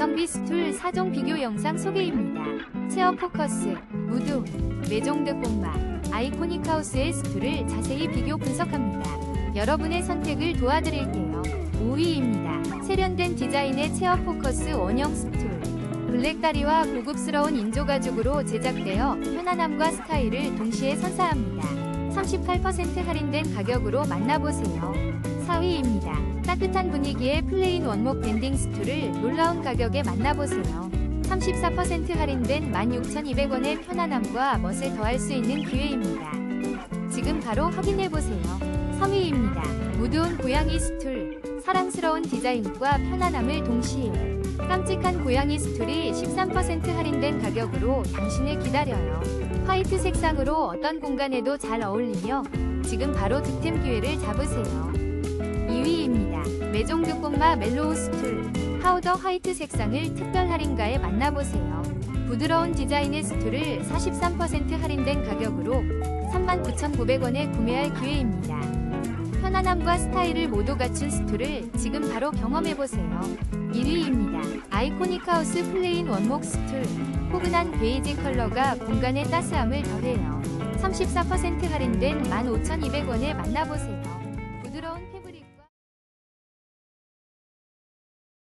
가성비 스툴 4종 비교 영상 소개입니다. 체어 포커스, 무드, 매종드 꽃마, 아이코닉 하우스의 스툴을 자세히 비교 분석합니다. 여러분의 선택을 도와드릴게요. 5위입니다. 세련된 디자인의 체어 포커스 원형 스툴. 블랙다리와 고급스러운 인조가죽으로 제작되어 편안함과 스타일을 동시에 선사합니다. 38% 할인된 가격으로 만나보세요. 4위입니다. 따뜻한 분위기의 플레인 원목 밴딩 스툴을 놀라운 가격에 만나보세요. 34% 할인된 16,200원의 편안함과 멋을 더할 수 있는 기회입니다. 지금 바로 확인해보세요. 3위입니다. 무드온 고양이 스툴. 사랑스러운 디자인과 편안함을 동시에 깜찍한 고양이 스툴이 13% 할인된 가격으로 당신을 기다려요. 화이트 색상으로 어떤 공간에도 잘 어울리며 지금 바로 득템 기회를 잡으세요. 2위입니다. 매종드 꽃마 멜로우 스툴. 파우더 화이트 색상을 특별 할인가에 만나보세요. 부드러운 디자인의 스툴을 43% 할인된 가격으로 39,900원에 구매할 기회입니다. 편안함과 스타일을 모두 갖춘 스툴을 지금 바로 경험해보세요. 1위입니다. 아이코닉 하우스 플레인 원목 스툴. 포근한 베이지 컬러가 공간의 따스함을 더해요. 34% 할인된 15,200원에 만나보세요. 부드러운